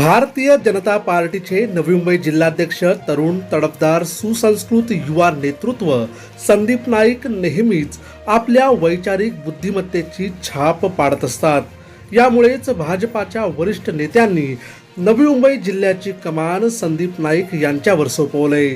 भारतीय जनता पार्टीचे नवी मुंबई जिल्हाध्यक्ष तरुण तडफदार सुसंस्कृत युवा नेतृत्व संदीप नाईक नेहमीच आपल्या वैचारिक बुद्धिमत्तेची छाप पाडत असतात. यामुळेच भाजपाच्या वरिष्ठ नेत्यांनी नवी मुंबई जिल्ह्याची कमान संदीप नाईक यांच्यावर सोपवले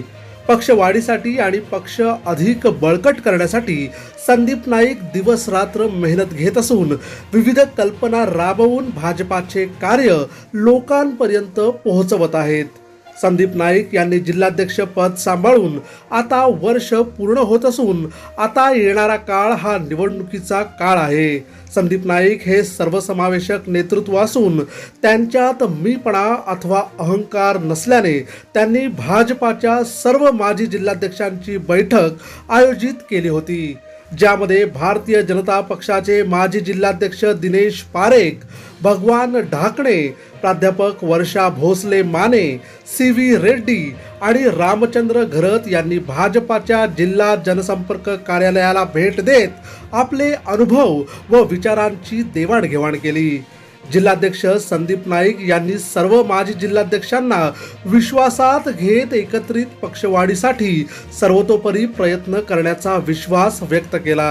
पक्ष वाढीसाठी आणि पक्ष अधिक बळकट करण्यासाठी संदीप नाईक दिवस रात्र मेहनत घेत असून विविध कल्पना राबवून भाजपाचे कार्य लोकांपर्यंत पोहोचवत आहेत. संदीप नाईक यांनी जिल्हाध्यक्ष पद सांभाळून आता वर्ष पूर्ण होत असून आता येणारा काळ हा निवडणुकीचा काळ आहे. संदीप नाईक हे सर्वसमावेशक नेतृत्व असून त्यांच्यात मीपणा अथवा अहंकार नसल्याने त्यांनी भाजपाच्या सर्व माजी जिल्हाध्यक्षांची बैठक आयोजित केली होती. ज्यामध्ये भारतीय जनता पक्षाचे माजी जिल्हाध्यक्ष दिनेश पारेख भगवान ढाकणे प्राध्यापक वर्षा भोसले माने सी व्ही रेड्डी आणि रामचंद्र घरत यांनी भाजपाच्या जिल्हा जनसंपर्क कार्यालयाला भेट देत आपले अनुभव व विचारांची देवाणघेवाण केली. जिल्हाध्यक्ष संदीप नाईक यांनी सर्व माजी जिल्हाध्यक्षांना विश्वासात घेत एकत्रित पक्षवाढीसाठी सर्वतोपरी प्रयत्न करण्याचा विश्वास व्यक्त केला.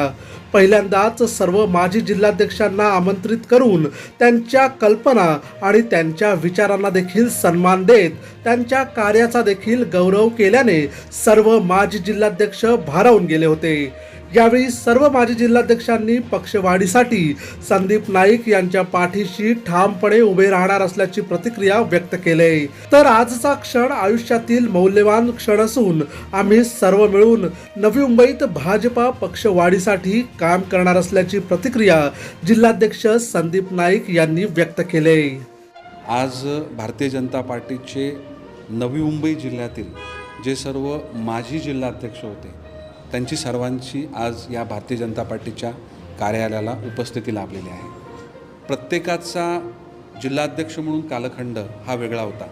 पहिल्यांदाच सर्व माजी जिल्हाध्यक्षांना आमंत्रित करून त्यांच्या कल्पना आणि त्यांच्या विचारांना देखील सन्मान देत त्यांच्या कार्याचा देखील गौरव केल्याने सर्व माजी जिल्हाध्यक्ष भारावून गेले होते. यावेळी सर्व माजी जिल्हाध्यक्षांनी पक्षवाढीसाठी संदीप नाईक यांच्या पाठीशी ठामपणे उभे राहणार असल्याची प्रतिक्रिया व्यक्त केले. तर आजचा क्षण आयुष्यातील मौल्यवान क्षण असून आम्ही सर्व मिळून नवी मुंबईत भाजपा पक्षवाढीसाठी काम करणार असल्याची प्रतिक्रिया जिल्हाध्यक्ष संदीप नाईक यांनी व्यक्त केले. आज भारतीय जनता पार्टीचे नवी मुंबई जिल्ह्यातील जे सर्व माजी जिल्हाध्यक्ष होते त्यांची सर्वांची आज या भारतीय जनता पार्टीच्या कार्यालयाला उपस्थिती लाभलेली आहे. प्रत्येकाचा जिल्हाध्यक्ष म्हणून कालखंड हा वेगळा होता.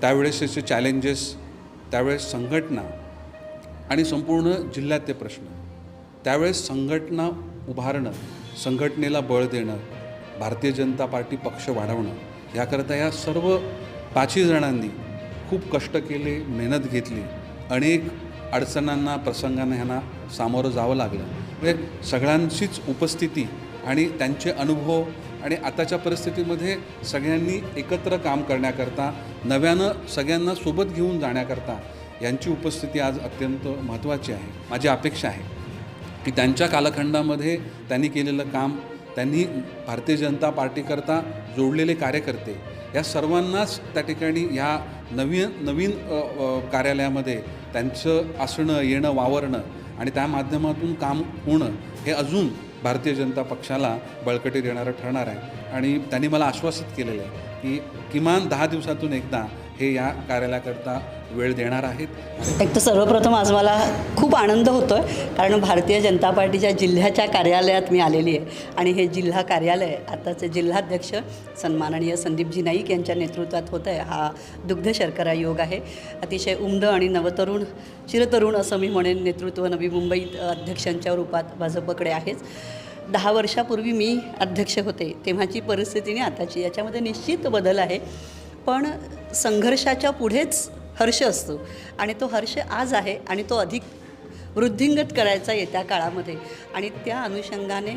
त्यावेळेस त्याचे चॅलेंजेस त्यावेळेस संघटना आणि संपूर्ण जिल्ह्यात ते प्रश्न. त्यावेळेस संघटना उभारणं संघटनेला बळ देणं भारतीय जनता पार्टी पक्ष वाढवणं याकरता या सर्व पाचही जणांनी खूप कष्ट केले मेहनत घेतली. अनेक अडचणांना प्रसंगांना ह्यांना सामोरं जावं लागलं. म्हणजे सगळ्यांचीच उपस्थिती आणि त्यांचे अनुभव आणि आताच्या परिस्थितीमध्ये सगळ्यांनी एकत्र काम करण्याकरता नव्यानं सगळ्यांना सोबत घेऊन जाण्याकरता यांची उपस्थिती आज अत्यंत महत्त्वाची आहे. माझी अपेक्षा आहे. की त्यांच्या कालखंडामध्ये त्यांनी केलेलं काम त्यांनी भारतीय जनता पार्टीकरता जोडलेले कार्यकर्ते या सर्वांनाच त्या ठिकाणी ह्या नवीन नवीन कार्यालयामध्ये त्यांचं असणं येणं वावरणं आणि त्या माध्यमातून काम होणं हे अजून भारतीय जनता पक्षाला बळकटी देणारं ठरणार आहे. आणि त्यांनी मला आश्वासित केलेलं आहे की किमान दहा दिवसातून एकदा हे या कार्यालयाकरता वेळ देणार आहेत. एक तर सर्वप्रथम आज मला खूप आनंद होतो आहे कारण भारतीय जनता पार्टीच्या जिल्ह्याच्या कार्यालयात मी आलेली आहे. आणि हे जिल्हा कार्यालय आताचे जिल्हाध्यक्ष सन्माननीय संदीपजी नाईक यांच्या नेतृत्वात होत आहे हा दुग्ध शर्करा योग आहे. अतिशय उमदं आणि नवतरुण चिरतरुण असं मी म्हणेन नेतृत्व नवी मुंबईत अध्यक्षांच्या रूपात भाजपकडे आहेच. दहा वर्षापूर्वी मी अध्यक्ष होते तेव्हाची परिस्थिती आणि आताची याच्यामध्ये निश्चित बदल आहे. पण संघर्षाच्या पुढेच हर्ष असतो. आणि तो हर्ष आज आहे आणि तो अधिक वृद्धिंगत करायचा येत्या काळामध्ये. आणि त्या अनुषंगाने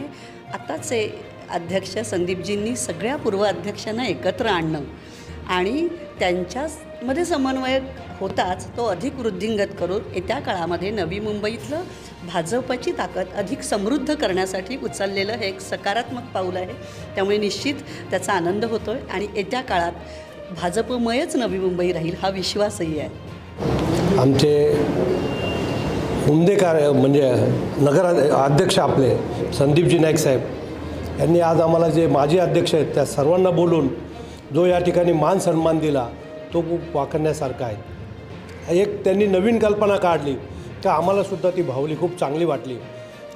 आताचे अध्यक्ष संदीपजींनी सगळ्या पूर्व अध्यक्षांना एकत्र आणणं आणि त्यांच्यामध्ये समन्वय होताच तो अधिक वृद्धिंगत करून येत्या काळामध्ये नवी मुंबईतलं भाजपची ताकद अधिक समृद्ध करण्यासाठी उचललेलं हे एक सकारात्मक पाऊल आहे. त्यामुळे निश्चित त्याचा आनंद होतो आहे आणि येत्या काळात भाजपमयच नवी मुंबई राहील हा विश्वासही आहे. आमचे उमदे कार्य म्हणजे नगर अध्यक्ष आपले संदीपजी नाईक साहेब यांनी आज आम्हाला जे माजी अध्यक्ष आहेत त्या सर्वांना बोलून जो या ठिकाणी मान सन्मान दिला तो खूप वाखण्यासारखा आहे. एक त्यांनी नवीन कल्पना काढली तर आम्हालासुद्धा ती भावली खूप चांगली वाटली.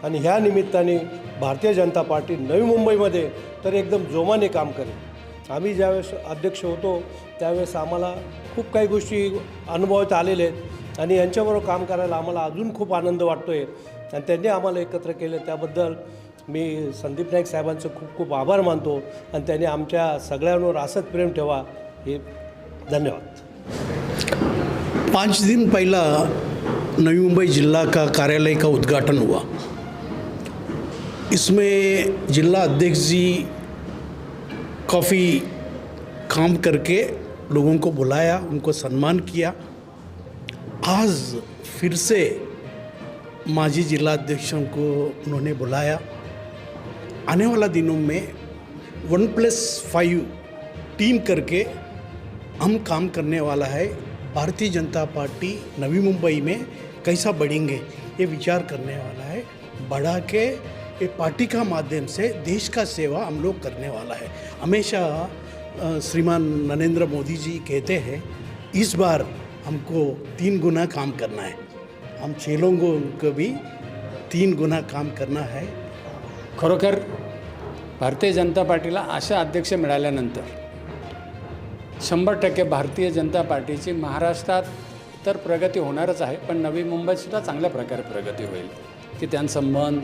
आणि ह्या निमित्ताने भारतीय जनता पार्टी नवी मुंबईमध्ये तर एकदम जोमाने काम करेल. आम्ही ज्यावेळेस अध्यक्ष होतो त्यावेळेस आम्हाला खूप काही गोष्टी अनुभवात आलेल्या आहेत. आणि यांच्याबरोबर काम करायला आम्हाला अजून खूप आनंद वाटतो आहे आणि त्यांनी आम्हाला एकत्र केलं. त्याबद्दल मी संदीप नाईक साहेबांचं खूप खूप आभार मानतो. आणि त्यांनी आमच्या सगळ्यांवर असंच प्रेम ठेवा. हे धन्यवाद. पाँच दिन पहिला नवी मुंबई जिला का कार्यालय का उद्घाटन हुआ? इसमें जिला अध्यक्ष जी काफ़ी काम करके लोगों को बुलाया, उनको सम्मान किया। आज फिर से माजी जिला अध्यक्षों को उन्होंने बुलाया। आने वाला दिनों में वन प्लस फाइव टीम करके हम काम करने वाला है। भारतीय जनता पार्टी नवी मुंबई में कैसा बढ़ेंगे, ये विचार करने वाला है। बढ़ा के ये पार्टी का माध्यम से देश का सेवा हम लोग करने वाला है। हमेशा श्रीमान नरेंद्र मोदी जी कहते हैं इस बार हमको तीन गुना काम करना है। हम छः लोगों को भी तीन गुना काम करना है। खरोखर भारतीय जनता पार्टीला अशा अध्यक्ष मिळाल्यानंतर शंभर टक्के भारतीय जनता पार्टीची महाराष्ट्रात तर प्रगती होणारच आहे पण नवी मुंबईतसुद्धा चांगल्या प्रकारे प्रगती होईल की त्यांचं मन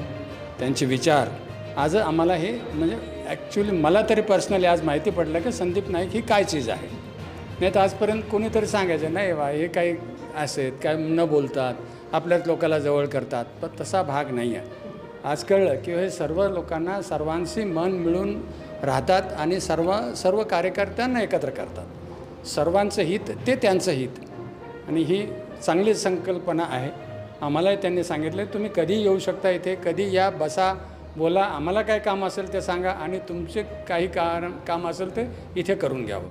त्यांचे विचार. आज आम्हाला हे म्हणजे ॲक्च्युली मला तरी पर्सनली आज माहिती पडलं की संदीप नाईक ही काय चीज आहे? नाही तर आजपर्यंत कोणीतरी सांगायचं नाही वा हे काही असेत काय न बोलतात आपल्याच लोकाला जवळ करतात. पण तसा भाग नाही आहे आज कळलं की हे सर्व लोकांना सर्वांशी मन मिळून राहतात आणि सर्व सर्व कार्यकर्त्यांना एकत्र करतात. सर्वांचं हित ते त्यांचं हित. आणि ही चांगली संकल्पना आहे. आम्हालाही त्यांनी सांगितले तुम्ही कधी येऊ शकता इथे कधी या बसा बोला आम्हाला काय काम असेल ते सांगा आणि तुमचे काही कारण काम असेल ते इथे करून घ्यावं.